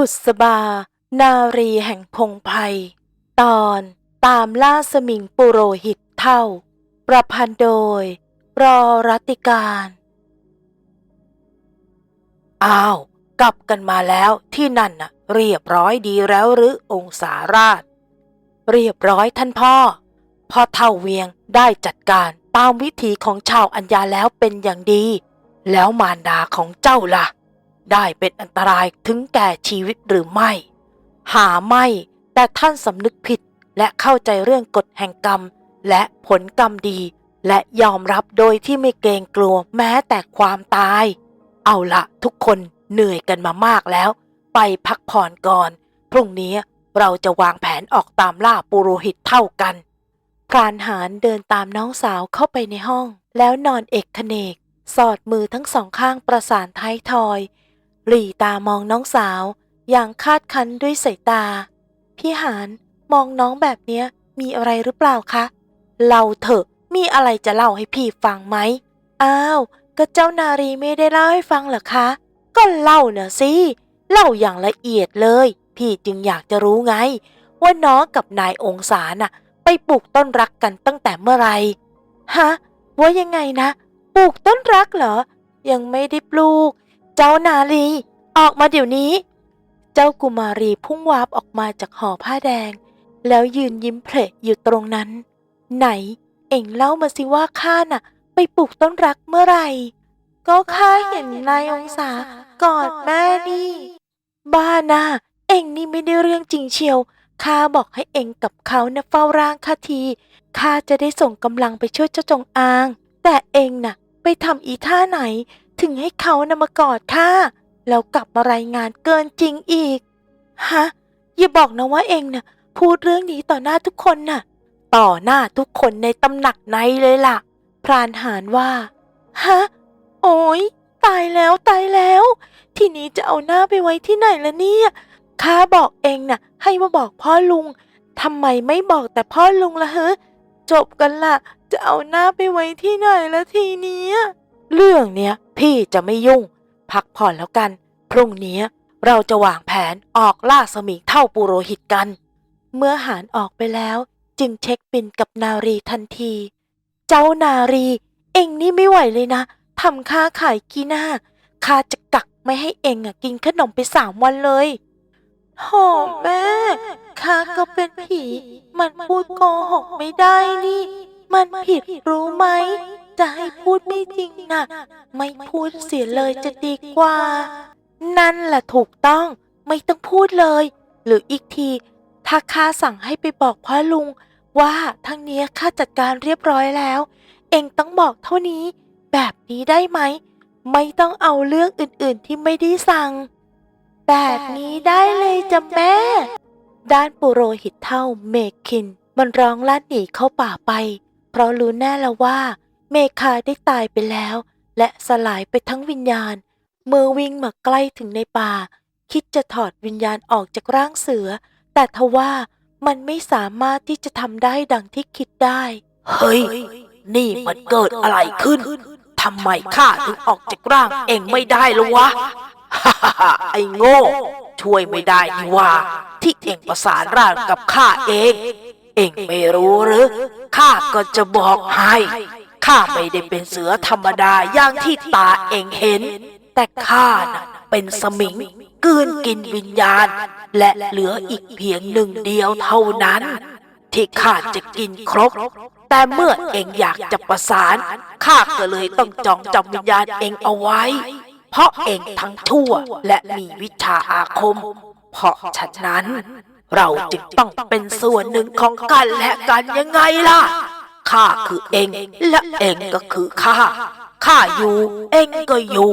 บุษบา นารีแห่งพงไพรตอนตามล่าสมิงปุโรหิตเท่า ประพันธ์โดย รอรัตติการ อ้าว กลับกันมาแล้วที่นั่นน่ะ เรียบร้อยดีแล้วหรือองศาราช เรียบร้อยท่านพ่อ พ่อเท่าเวียงได้จัดการตามวิถีของชาวอัญญาแล้วเป็นอย่างดี แล้วมารดาของเจ้าล่ะ ได้เป็นอันตรายถึงแก่ชีวิตหรือไม่ หาไม่ แต่ท่านสำนึกผิดและเข้าใจเรื่องกฎแห่งกรรม และผลกรรมดี และยอมรับโดยที่ไม่เกรงกลัวแม้แต่ความตาย เอาละทุกคนเหนื่อยกันมามากแล้ว ไปพักผ่อนก่อน พรุ่งนี้เราจะวางแผนออกตามล่าปุโรหิตเท่ากันพรานหารเดินตามน้องสาวเข้าไปในห้อง แล้วนอนเอกขเนก สอดมือทั้งสองข้างประสานท้ายทอย หลีตามองน้องสาวอย่างคาดคั้นด้วยสายตา พี่หานมองน้องแบบเนี้ยมีอะไรหรือเปล่าคะเล่าเถอะมีอะไรจะเล่าให้พี่ฟังไหมอ้าวก็เจ้านารีไม่ได้เล่าให้ฟังเหรอคะ ก็เล่าเนอะสิเล่าอย่างละเอียดเลย พี่จึงอยากจะรู้ไง ว่าน้องกับนายองศาน่ะ ไปปลูกต้นรักกันตั้งแต่เมื่อไหร่ฮะว่ายังไงนะ ปลูกต้นรักเหรอ ยังไม่ได้ปลูก เจ้านาลี ออกมาเดี๋ยวนี้ เจ้ากุมารีพุ่งวาบออกมาจากห่อผ้าแดง แล้วยืนยิ้มเพลอยู่ตรงนั้น ไหน เอ็งเล่ามาสิว่าข้าน่ะ ไปปลูกต้นรักเมื่อไหร่ ก็ข้าเห็นนายองศากอดแม่นี่ บ้านะเอ็งนี่ไม่ได้เรื่องจริงเชียวข้าบอกให้เอ็งกับเขานะเฝ้าร่างข้าทีข้าจะได้ส่งกำลังไปช่วยเจ้าจงอาง แต่เอ็งน่ะ ไปทำอีท่าไหน ถึงให้เขานะมากอดข้าแล้วกลับมารายงานเกินจริงอีก ฮะ อย่าบอกนะว่าเองน่ะ พูดเรื่องนี้ต่อหน้าทุกคนน่ะ ต่อหน้าทุกคนในตำหนักในเลยล่ะ พรานหารว่า ฮะ โอ้ยตายแล้วตายแล้ว ทีนี้จะเอาหน้าไปไว้ที่ไหนละเนี่ยข้าบอกเองน่ะ ให้มาบอกพ่อลุงทำไมไม่บอกแต่พ่อลุงละเฮ้จบกันล่ะ จะเอาหน้าไปไว้ที่ไหนละทีเนี้ย เรื่องเนี้ยพี่จะไม่ยุ่ง พักผ่อนแล้วกัน พรุ่งนี้เราจะวางแผนออกล่าสมิงเท่าปุโรหิตกัน เมื่อหารออกไปแล้ว จึงเช็คบินกับนารีทันที เจ้านารี เอ็งนี่ไม่ไหวเลยนะทำค้าขายกีหน้าข้าจะกักไม่ให้เอ็งอะกินขนมไปสามวันเลยโหแม่ข้าก็เป็นผี มันพูดโกหกไม่ได้นี่ มันผิดรู้ไหม จะให้พูดไม่จริงน่ะไม่พูดเสียเลยจะดีกว่า นั่นแหละถูกต้อง ไม่ต้องพูดเลย หรืออีกทีถ้าข้าสั่งให้ไปบอกพ่อลุง ว่าทั้งนี้ข้าจัดการเรียบร้อยแล้ว เองต้องบอกเท่านี้ แบบนี้ได้ไหม ไม่ต้องเอาเรื่องอื่นๆที่ไม่ได้สั่ง แบบนี้ได้เลยจ้ะแม่ ด้านปุโรหิตเท่าเมคิน มันร้องลั่นหนีเข้าป่าไป เพราะรู้แน่แล้วว่า เมคาได้ตายไปแล้ว และสลายไปทั้งวิญญาณ เมื่อวิ่งมาใกล้ถึงในป่า คิดจะถอดวิญญาณออกจากร่างเสือ แต่ทว่ามันไม่สามารถที่จะทำได้ดังที่คิดได้ เฮ้ย นี่มันเกิดอะไรขึ้นทำไมข้าถึงออกจากร่างเองไม่ได้ละวะฮ่าฮ่าไอ้โง่ ช่วยไม่ได้นี่ว่า ที่เองประสานร่างกับข้าเอง เองไม่รู้หรือข้าก็จะบอกให้ ข้าไม่ได้เป็นเสือธรรมดาอย่างที่ตาเองเห็น แต่ข้าน่ะเป็นสมิงกืนกินวิญญาณ และเหลืออีกเพียงหนึ่งเดียวเท่านั้น ที่ข้าจะกินครบ แต่เมื่อเองอยากจะประสานข้าก็เลยต้องจองจำวิญญาณเองเอาไว้ เพราะเองทั้งชั่วและมีวิชาอาคม เพราะฉะนั้น เราจึงต้องเป็นส่วนหนึ่งของกันและกันยังไงล่ะ ข้าคือเอง และเองก็คือข้า ข้าอยู่ เองก็อยู่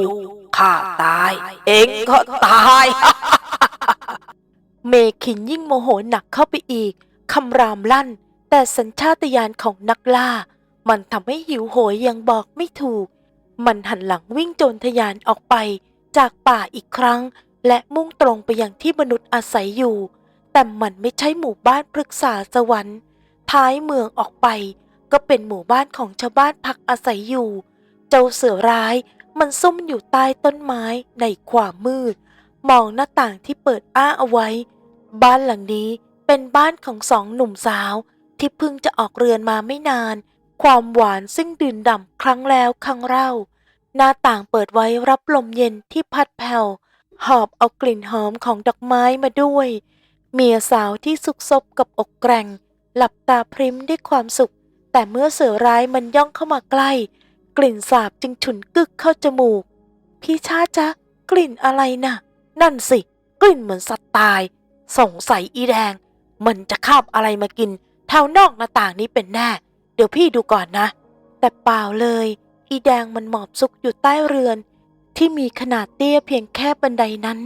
ข้าตาย เองก็ตาย เมคินยิ่งโมโหหนักเข้าไปอีก คำรามลั่น แต่สัญชาตญาณของนักล่า มันทำให้หิวโหยยังบอกไม่ถูก มันหันหลังวิ่งโจรทยานออกไป จากป่าอีกครั้ง และมุ่งตรงไปยังที่มนุษย์อาศัยอยู่ แต่มันไม่ใช่หมู่บ้านพฤกษาสวรรค์ท้ายเมืองออกไป ก็เป็นหมู่บ้านของชาวบ้านพักอาศัยอยู่ เจ้าเสือร้ายมันซุ่มอยู่ใต้ต้นไม้ในความมืด มองหน้าต่างที่เปิดอ้าเอาไว้ บ้านหลังนี้เป็นบ้านของสองหนุ่มสาว ที่เพิ่งจะออกเรือนมาไม่นาน ความหวานซึ่งดื่นด่ำครั้งแล้วครั้งเล่า หน้าต่างเปิดไว้รับลมเย็นที่พัดแผ่วหอบเอากลิ่นหอมของดอกไม้มาด้วย เมียสาวที่สุกซบกับอกแกร่ง หลับตาพริ้มด้วยความสุข แต่เมื่อเสือร้ายมันย่องเข้ามาใกล้ กลิ่นสาบจึงฉุนกึกเข้าจมูก พี่ชาติจ๊ะกลิ่นอะไรน่ะ นั่นสิ กลิ่นเหมือนสัตว์ตาย สงสัยอีแดง มันจะคาบอะไรมากินแถวนอกหน้าต่างนี้เป็นแน่ เดี๋ยวพี่ดูก่อนนะ แต่เปล่าเลย อีแดงมันหมอบซุกอยู่ใต้เรือน ที่มีขนาดเตี้ยเพียงแค่บันไดนั้น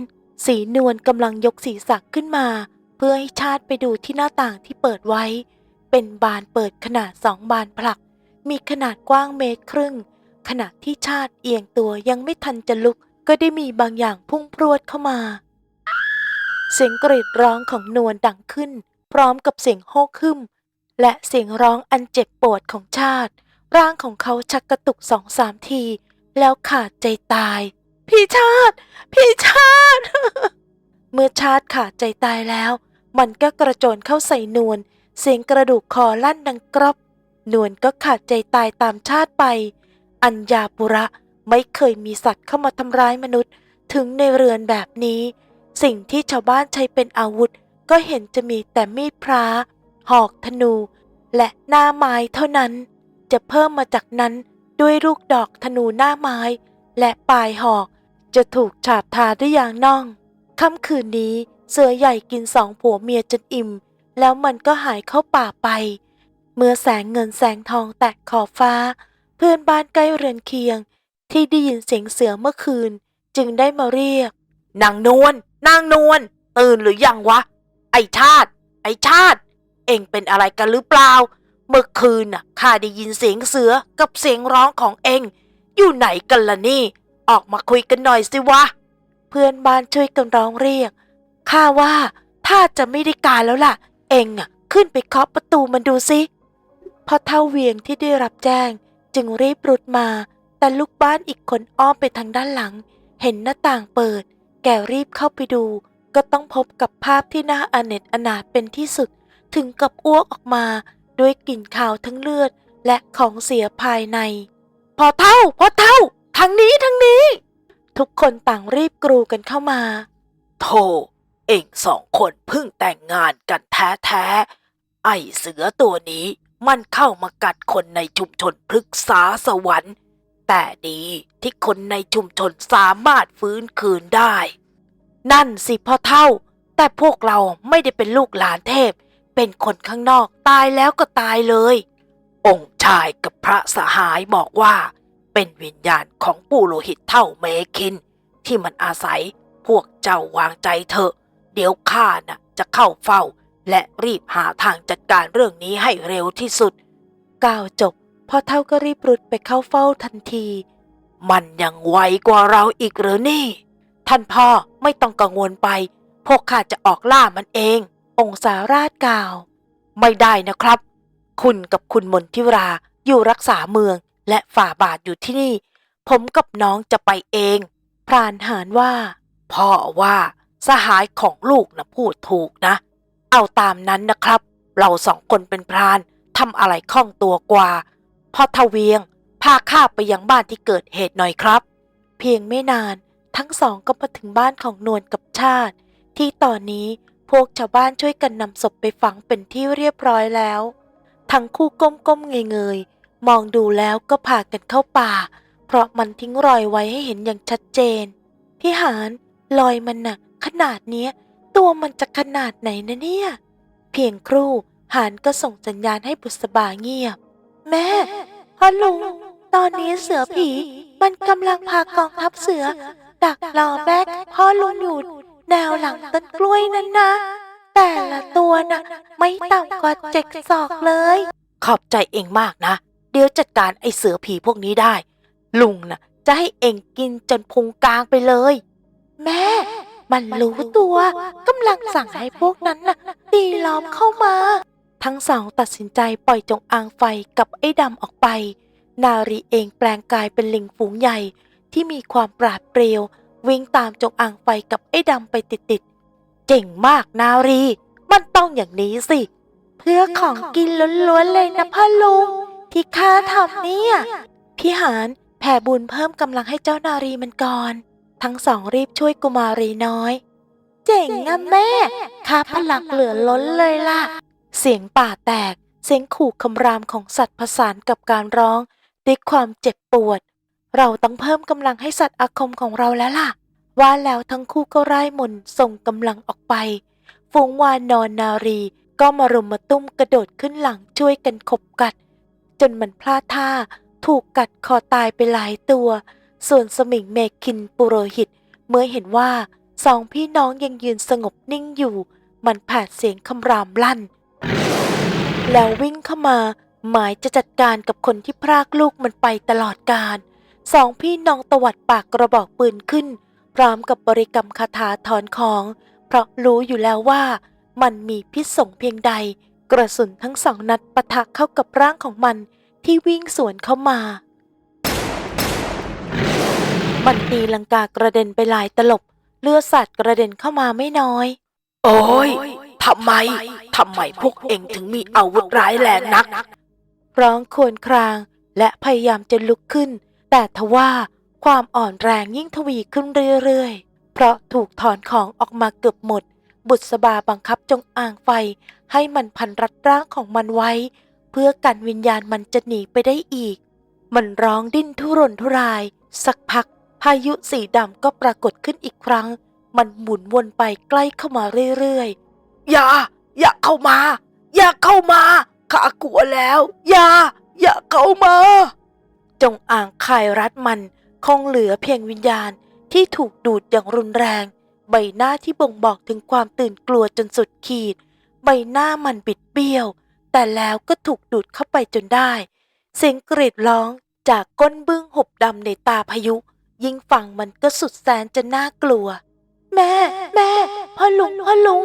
สีนวลกำลังยกศีรษะขึ้นมา เพื่อให้ชาติไปดูที่หน้าต่างที่เปิดไว้ เป็นบานเปิดขนาดสองบานผลัก มีขนาดกว้างเมตรครึ่ง ขณะที่ชาติเอียงตัวยังไม่ทันจะลุก ก็ได้มีบางอย่างพุ่งพรวดเข้ามา เสียงกรีดร้องของนวลดังขึ้น พร้อมกับเสียงโฮกขึ้มและเสียงร้องอันเจ็บปวดของชาติ ร่างของเขาชักกระตุกสองสามที แล้วขาดใจตาย พี่ชาติ พี่ชาติ เมื่อชาติขาดใจตายแล้ว มันก็กระโจนเข้าใส่นวล เสียงกระดูกคอลั่นดังกรอบ นวลก็ขาดใจตายตามชาติไป อัญญาปุระไม่เคยมีสัตว์เข้ามาทำร้ายมนุษย์ ถึงในเรือนแบบนี้ สิ่งที่ชาวบ้านใช้เป็นอาวุธ ก็เห็นจะมีแต่มีดพระหอกธนู และหน้าไม้เท่านั้น จะเพิ่มมาจากนั้นด้วยลูกดอกธนูหน้าไม้ และปลายหอก จะถูกฉาบทาด้วยยางน่องค่ำคืนนี้เสือใหญ่กินสองผัวเมียจนอิ่ม แล้วมันก็หายเข้าป่าไป เมื่อแสงเงินแสงทองแตะขอบฟ้า เพื่อนบ้านใกล้เรือนเคียง ที่ได้ยินเสียงเสือเมื่อคืน จึงได้มาเรียกนางนวลนางนวลตื่นหรือยังวะ ไอชาติ ไอชาติ เอ็งเป็นอะไรกันหรือเปล่า เมื่อคืนน่ะข้าได้ยินเสียงเสือกับเสียงร้องของเอ็งอยู่ไหนกันล่ะนี่ ออกมาคุยกันหน่อยสิวะ เพื่อนบ้านช่วยกันร้องเรียกข้าว่าถ้าจะไม่ได้การแล้วล่ะ เองอะขึ้นไปเคาะประตูมันดูสิพอเท่าเวียงที่ได้รับแจ้ง จึงรีบรุดมา แต่ลูกบ้านอีกคนอ้อมไปทางด้านหลัง เห็นหน้าต่างเปิด แกรีบเข้าไปดู ก็ต้องพบกับภาพที่น่าอเนจอนาถเป็นที่สุด ถึงกับอ้วกออกมา ด้วยกลิ่นขาวทั้งเลือด และของเสียภายใน พอเท่า พอเท่าทางนี้ทางนี้ ทุกคนต่างรีบกรูกันเข้ามา โธ่ เองสองคนเพิ่งแต่งงานกันแท้ๆ ไอเสือตัวนี้มันเข้ามากัดคนในชุมชนพฤกษาสวรรค์ แต่ดีที่คนในชุมชนสามารถฟื้นคืนได้ นั่นสิพ่อเท่า แต่พวกเราไม่ได้เป็นลูกหลานเทพ เป็นคนข้างนอกตายแล้วก็ตายเลย องค์ชายกับพระสหายบอกว่า เป็นวิญญาณของปู่โลหิตเท่าเมคิน ที่มันอาศัยพวกเจ้าวางใจเถอะ เดี๋ยวข้าน่ะจะเข้าเฝ้า และรีบหาทางจัดการเรื่องนี้ให้เร็วที่สุด กล่าวจบพ่อเท่าก็รีบรุดไปเข้าเฝ้าทันที มันยังไวกว่าเราอีกหรือนี่ ท่านพ่อไม่ต้องกังวลไป พวกข้าจะออกล่ามันเอง องค์สาราชกล่าว ไม่ได้นะครับ คุณกับคุณมนทิราอยู่รักษาเมืองและฝ่าบาทอยู่ที่นี่ ผมกับน้องจะไปเอง พรานหารว่า พ่อว่า สหายของลูกนะพูดถูกนะ เอาตามนั้นนะครับ เราสองคนเป็นพรานทำอะไรคล่องตัวกว่าพ่อทเวียง พาข้าไปยังบ้านที่เกิดเหตุหน่อยครับ เพียงไม่นานทั้งสองก็มาถึงบ้านของนวลกับชาติ ที่ตอนนี้พวกชาวบ้านช่วยกันนำศพไปฝังเป็นที่เรียบร้อยแล้ว ทั้งคู่ก้มๆเงยๆมองดูแล้วก็พากันเข้าป่า เพราะมันทิ้งรอยไว้ให้เห็นอย่างชัดเจนพี่หานรอยมันน่ะ ขนาดเนี้ย ตัวมันจะขนาดไหนนะเนี่ย เพียงครู่หานก็ส่งสัญญาณให้บุษบาเงียบ แม่พ่อลุงตอนนี้เสือผี มันกำลังพากองทัพเสือ ดักรอแม่พ่อลุงอยู่แนวหลังต้นกล้วยนั้นนะ แต่ละตัวน่ะไม่ต่ำกว่าเจ็ดศอกเลย ขอบใจเองมากนะ เดี๋ยวจัดการไอเสือผีพวกนี้ได้ ลุงน่ะจะให้เองกินจนพุงกลางไปเลย แม่ มันรู้ตัวกำลังสั่งให้พวกนั้นน่ะตีล้อมเข้ามา ทั้งสองตัดสินใจปล่อยจงอางไฟกับไอ้ดำออกไป นารีเองแปลงกายเป็นลิงฝูงใหญ่ที่มีความปราดเปรียว วิ่งตามจงอางไฟกับไอ้ดำไปติดๆเจ๋งมากนารี มันต้องอย่างนี้สิ เพื่อของกินล้วนๆเลยนะพ่อลุงที่ข้าทำเนี่ยพี่หานแผ่บุญเพิ่มกำลังให้เจ้านารีมันก่อน ทั้งสองรีบช่วยกุมารีน้อย เจ๋งอะแม่ข้าพลังเหลือล้นเลยล่ะ เสียงป่าแตก เสียงขู่คำรามของสัตว์ผสานกับการร้องด้วยความเจ็บปวด เราต้องเพิ่มกำลังให้สัตว์อาคมของเราแล้วล่ะ ว่าแล้วทั้งคู่ก็ไร้มนต์ส่งกำลังออกไป ฝูงวานอนนารีก็มารุมมาตุ้มกระโดดขึ้นหลังช่วยกันขบกัด จนมันพลาดท่า ถูกกัดคอตายไปหลายตัว ส่วนสมิงเมคินปุโรหิต เมื่อเห็นว่าสองพี่น้องยังยืนสงบนิ่งอยู่ มันแผดเสียงคำรามลั่น แล้ววิ่งเข้ามา หมายจะจัดการกับคนที่พรากลูกมันไปตลอดกาลสองพี่น้องตวัดปากกระบอกปืนขึ้น พร้อมกับบริกรรมคาถาถอนของ เพราะรู้อยู่แล้วว่ามันมีพิษสงเพียงใด กระสุนทั้งสองนัดปะทะเข้ากับร่างของมันที่วิ่งสวนเข้ามา มันตีลังกากระเด็นไปหลายตลบ เลือดสัตว์กระเด็นเข้ามาไม่น้อย โอ้ยทำไมทำไมพวกเองถึงมีอาวุธร้ายแรงนัก ร้องครวญครางและพยายามจะลุกขึ้น แต่ทว่าความอ่อนแรงยิ่งทวีขึ้นเรื่อยๆ เพราะถูกถอนของออกมาเกือบหมด บุษบาบังคับจงอ่างไฟ ให้มันพันรัดร่างของมันไว้ เพื่อกันวิญญาณมันจะหนีไปได้อีก มันร้องดิ้นทุรนทุราย สักพัก พายุสีดำก็ปรากฏขึ้นอีกครั้ง มันหมุนวนไปใกล้เข้ามาเรื่อยๆ อย่า อย่าเข้ามา อย่าเข้ามาข้ากลัวแล้ว อย่า อย่าเข้ามา จงอ่างคายรัดมันคงเหลือเพียงวิญญาณที่ถูกดูดอย่างรุนแรง ใบหน้าที่บ่งบอกถึงความตื่นกลัวจนสุดขีด ใบหน้ามันบิดเบี้ยว แต่แล้วก็ถูกดูดเข้าไปจนได้ เสียงกรีดร้องจากก้นบึ้งหบดำในตาพายุ ยิ่งฟังมันก็สุดแสนจะน่ากลัว แม่ แม่พ่อลุงพ่อลุง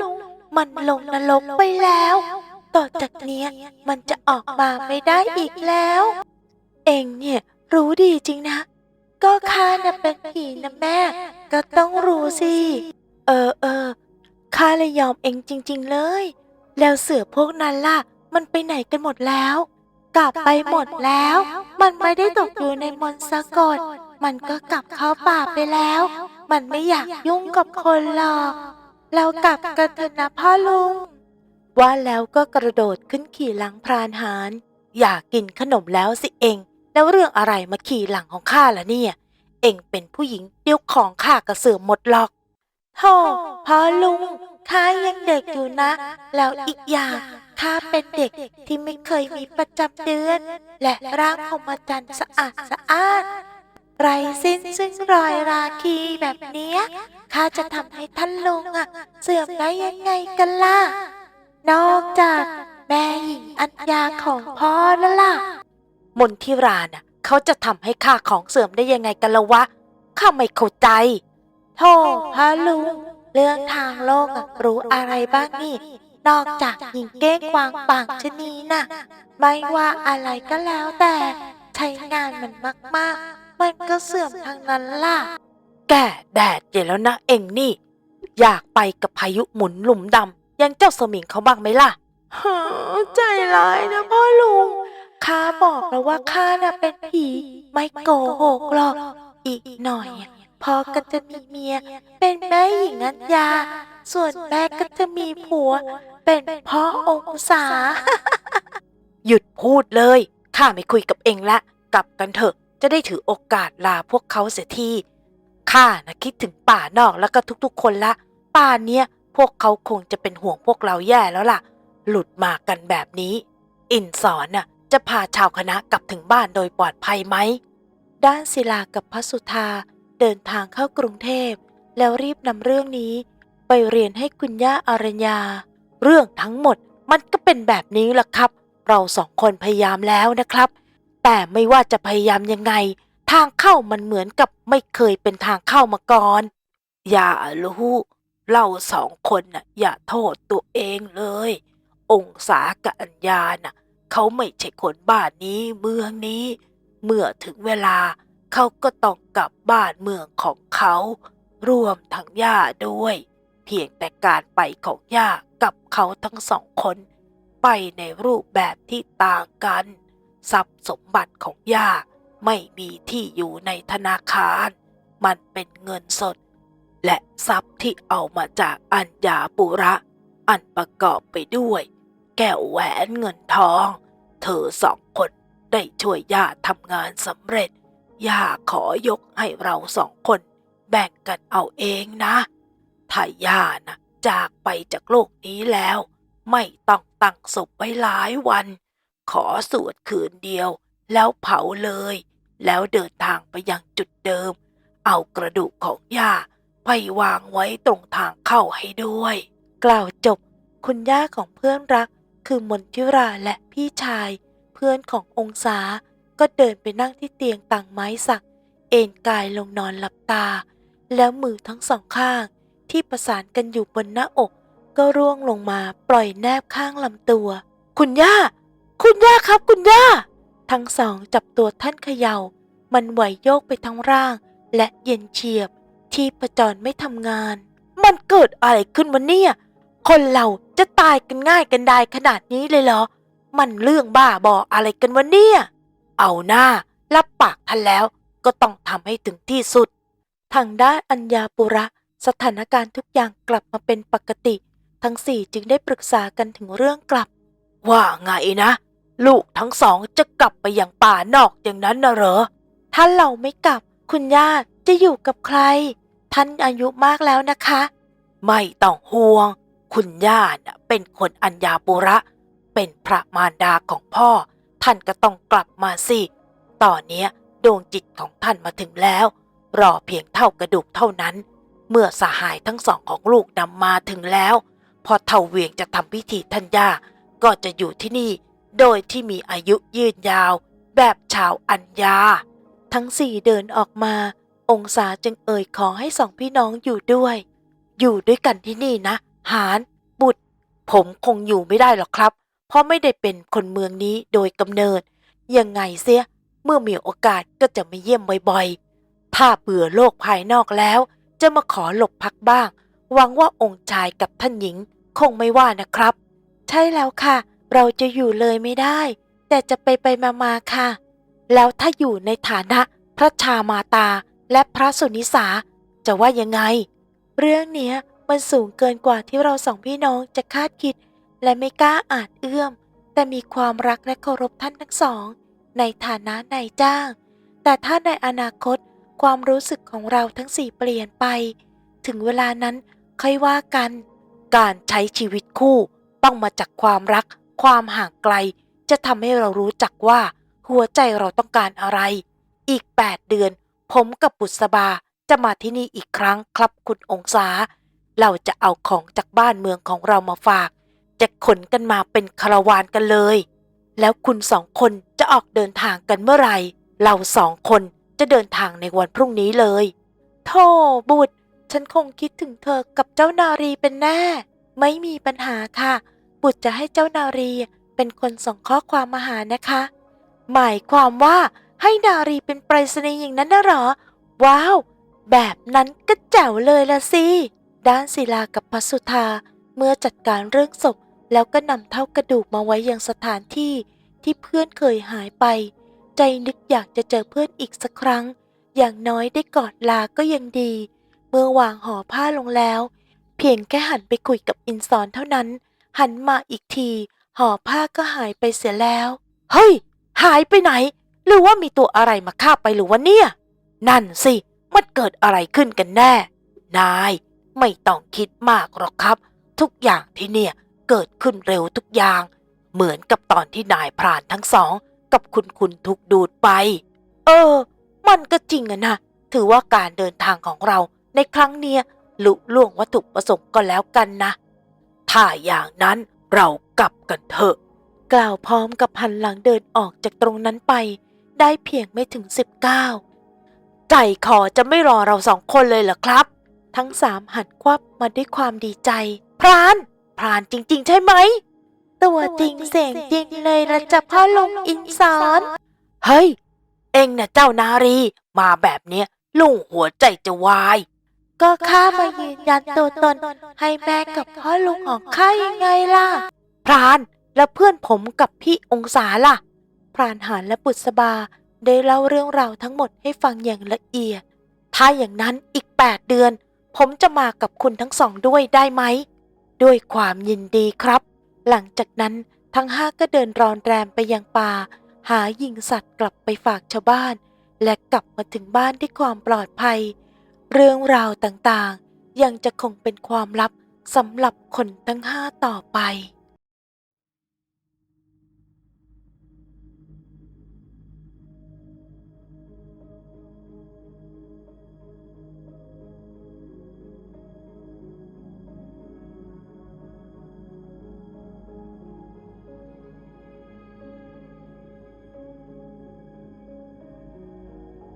มันลงนรกไปแล้ว ต่อจากเนี้ยมันจะออกมาไม่ได้อีกแล้ว เองเนี่ยรู้ดีจริงนะ ก็ข้าน่ะเป็นผีนะแม่ ก็ต้องรู้สิ เออเออข้าเลยยอมเองจริง ๆเลย แล้วเสือพวกนั้นล่ะ มันไปไหนกันหมดแล้ว กลับไปหมดแล้ว มันไม่ได้ตกอยู่ในมนต์สะกด มันก็กลับเข้าป่าไปแล้ว มันไม่อยากยุ่งกับคนหรอก เรากลับกันเถอะนะพ่อลุง ว่าแล้วก็กระโดดขึ้นขี่หลังพรานหารอยากกินขนมแล้วสิเอง แล้วเรื่องอะไรมาขี่หลังของข้าล่ะเนี่ย เองเป็นผู้หญิงเดียวของข้ากระเสือมหมดหรอกโธ่พ่อลุงข้ายังเด็กอยู่นะ แล้วอีกอย่างข้าเป็นเด็กที่ไม่เคยมีประจำเดือน และร่างพรหมจรรย์สะอาดสะอาด ไรสิ้นซึ่งรอยราคีแบบเนี้ยข้าจะทำให้ท่านลุงอะเสื่อมได้ยังไงกันล่ะ นอกจากแม่หญิงอัญญาของพ่อนั่นล่ะ มนทิราน่ะเขาจะทำให้ข้าของเสื่อมได้ยังไงกันละวะข้าไม่เข้าใจโธ่พ่อลุงเรื่องทางโลกรู้อะไรบ้างนี่ นอกจากหญิงเก้งกวางป่างชนีน่ะ ไม่ว่าอะไรก็แล้วแต่ ใช้งานมันมาก ๆ มันก็เสื่อมทางนั้นล่ะ แก่แดดเย็นแล้วนะเอ็งนี่ อยากไปกับพายุหมุนหลุมดำอยังเจ้าสมิงเขาบ้างไหมล่ะใจร้ายนะพ่อลุงข้าบอกแล้วว่าข้าน่ะเป็นผีไม่โกหกหรอก อีกหน่อยอะพ่อก็จะมีเมีย เป็นแม่หญิงอัญญา ส่วนแม่ก็จะมีผัว เป็นพ่อองศา หยุดพูดเลย ข้าไม่คุยกับเองละ กลับกันเถอะ จะได้ถือโอกาสลาพวกเขาเสียทีข้านะคิดถึงป่านอกแล้วก็ทุกๆ คนละ ป่านเนี้ยพวกเขาคงจะเป็นห่วงพวกเราแย่แล้วล่ะ หลุดมากันแบบนี้ อินสอนน่ะจะพาชาวคณะกลับถึงบ้านโดยปลอดภัยไหม ด้านศิลากับพระสุธาเดินทางเข้ากรุงเทพ แล้วรีบนำเรื่องนี้ ไปเรียนให้คุณย่าอารัญญา เรื่องทั้งหมดมันก็เป็นแบบนี้ล่ะครับ เราสองคนพยายามแล้วนะครับ แต่ไม่ว่าจะพยายามยังไง ทางเข้ามันเหมือนกับไม่เคยเป็นทางเข้ามาก่อน อย่าลูกเราสองคนน่ะอย่าโทษตัวเองเลย องศากับอัญญาน่ะเขาไม่ใช่คนบ้านนี้เมืองนี้ เมื่อถึงเวลาเขาก็ต้องกลับบ้านเมืองของเขา รวมทั้งย่าด้วย เพียงแต่การไปของย่ากับเขาทั้งสองคน ไปในรูปแบบที่ต่างกัน ทรัพย์สมบัติของย่าไม่มีที่อยู่ในธนาคาร มันเป็นเงินสด และทรัพย์ที่เอามาจากอัญญาปุระ อันประกอบไปด้วย แก้วแหวนเงินทอง เธอสองคนได้ช่วยย่าทำงานสำเร็จ ย่าขอยกให้เราสองคน แบ่งกันเอาเองนะ ถ้าย่านะจากไปจากโลกนี้แล้ว ไม่ต้องตั้งศพไว้หลายวัน ขอสวดคืนเดียว แล้วเผาเลย แล้วเดินทางไปยังจุดเดิม เอากระดูกของย่าไปวางไว้ตรงทางเข้าให้ด้วย กล่าวจบ คุณย่าของเพื่อนรัก คือมนทิราและพี่ชาย เพื่อนขององศาก็เดินไปนั่งที่เตียงต่างไม้สัก เอนกายลงนอนหลับตา แล้วมือทั้งสองข้าง ที่ประสานกันอยู่บนหน้าอก ก็ร่วงลงมาปล่อยแนบข้างลำตัว คุณย่า คุณย่าครับคุณย่า ทั้งสองจับตัวท่านเขยา่า มันไหวโยกไปทั้งร่าง และเย็นเฉียบ ที่ประจรไม่ทำงาน มันเกิดอะไรขึ้นวะเนี่ย คนเราจะตายกันง่ายกันได้ขนาดนี้เลยเหรอ มันเรื่องบ้าบออะไรกันวะเนี่ย เอาหน้ารับปากท่านแล้วก็ต้องทำให้ถึงที่สุด ทางด้านอัญญาปุระสถานการณ์ทุกอย่างกลับมาเป็นปกติ ทั้งสี่จึงได้ปรึกษากันถึงเรื่องกลับ ว่าไงนะ ลูกทั้งสองจะกลับไปอยังป่านอกอย่างนั้นนะเหรอ ถ้าเราไม่กลับ คุณย่าจะอยู่กับใคร ท่านอายุมากแล้วนะคะ ไม่ต้องห่วง คุณย่าน่ะเป็นคนอัญญาปุระ เป็นพระมารดาของพ่อ ท่านก็ต้องกลับมาสิ ตอนเนี้ยดวงจิตของท่านมาถึงแล้ว รอเพียงเท่ากระดูกเท่านั้น เมื่อสหายทั้งสองของลูกนำมาถึงแล้ว พอเท่าเวียงจะทำพิธีทัญญาก็จะอยู่ที่นี่ โดยที่มีอายุยืนยาวแบบชาวอัญญา ทั้งสี่เดินออกมา องศาจึงเอ่ยขอให้สองพี่น้องอยู่ด้วย อยู่ด้วยกันที่นี่นะ หานบุตร ผมคงอยู่ไม่ได้หรอกครับ เพราะไม่ได้เป็นคนเมืองนี้โดยกำเนิด ยังไงเสีย เมื่อมีโอกาสก็จะมาเยี่ยมบ่อยๆ ถ้าเบื่อโลกภายนอกแล้ว จะมาขอหลบพักบ้าง หวังว่าองค์ชายกับท่านหญิง คงไม่ว่านะครับ ใช่แล้วค่ะ เราจะอยู่เลยไม่ได้ แต่จะไปไปมามาค่ะ แล้วถ้าอยู่ในฐานะพระชามาตาและพระสุนิสาจะว่ายังไง เรื่องเนี้ยมันสูงเกินกว่าที่เราสองพี่น้องจะคาดคิด และไม่กล้าอาจเอื้อม แต่มีความรักและเคารพท่านทั้งสอง ในฐานะนายจ้าง แต่ถ้าในอนาคตความรู้สึกของเราทั้งสี่เปลี่ยนไป ถึงเวลานั้นค่อยว่ากัน การใช้ชีวิตคู่ต้องมาจากความรัก ความห่างไกลจะทำให้เรารู้จักว่า หัวใจเราต้องการอะไร อีก 8 เดือน ผมกับบุษบาจะมาที่นี่อีกครั้งครับคุณองศา เราจะเอาของจากบ้านเมืองของเรามาฝาก จะขนกันมาเป็นคาราวานกันเลย แล้วคุณสองคนจะออกเดินทางกันเมื่อไหร่ เราสองคนจะเดินทางในวันพรุ่งนี้เลยโธ่บุตร ฉันคงคิดถึงเธอกับเจ้านารีเป็นแน่ ไม่มีปัญหาค่ะ บุตรจะให้เจ้านารีเป็นคนส่งข้อความมาหานะคะ หมายความว่าให้นารีเป็นไปรษณีย์อย่างนั้นนะหรอ ว้าว แบบนั้นก็แจ๋วเลยละสิ ด้านศิลากับพัสุธาเมื่อจัดการเรื่องศพแล้วก็นำเท่ากระดูกมาไว้ยังสถานที่ที่เพื่อนเคยหายไป ใจนึกอยากจะเจอเพื่อนอีกสักครั้ง อย่างน้อยได้กอดลาก็ยังดี เมื่อวางห่อผ้าลงแล้ว เพียงแค่หันไปคุยกับอินสอนเท่านั้น หันมาอีกทีห่อผ้าก็หายไปเสียแล้ว เฮ้ย หายไปไหน หรือว่ามีตัวอะไรมาฆ่าไปหรือวะเนี่ย นั่นสิมันเกิดอะไรขึ้นกันแน่ นาย ไม่ต้องคิดมากหรอกครับ ทุกอย่างที่เนี่ยเกิดขึ้นเร็วทุกอย่าง เหมือนกับตอนที่นายพรานทั้งสอง กับคุณคุณถูกดูดไป เออ มันก็จริงอะนะ ถือว่าการเดินทางของเราในครั้งเนี้ยลุล่วงวัตถุประสงค์ก็แล้วกันนะ ถ้าอย่างนั้นเรากลับกันเถอะ กล่าวพร้อมกับหันหลังเดินออกจากตรงนั้นไป ได้เพียงไม่ถึงสิบเก้าใจคอจะไม่รอเราสองคนเลยเหรอครับ ทั้งสามหันควับมาด้วยความดีใจ พราน พรานจริง ๆ ใช่ไหม ตัวจริงเสียงจริงเลยละจะพ่อลุงอินสอนเฮ้ย เอ็งน่ะเจ้านารี มาแบบเนี้ยลุงหัวใจจะวาย ก็ข้ามายืนยันตัวตน ให้แม่กับพ่อลุงของข้ายังไงล่ะ พรานแล้วเพื่อนผมกับพี่องศาล่ะ พรานหานและบุษบาได้เล่าเรื่องราวทั้งหมดให้ฟังอย่างละเอียด ถ้าอย่างนั้นอีกแปดเดือน ผมจะมากับคุณทั้งสองด้วยได้ไหม ด้วยความยินดีครับ หลังจากนั้นทั้งห้าก็เดินรอนแรมไปยังป่า หายิงสัตว์กลับไปฝากชาวบ้าน และกลับมาถึงบ้านด้วยความปลอดภัย เรื่องราวต่างๆ ยังจะคงเป็นความลับสำหรับคนทั้งห้าต่อไป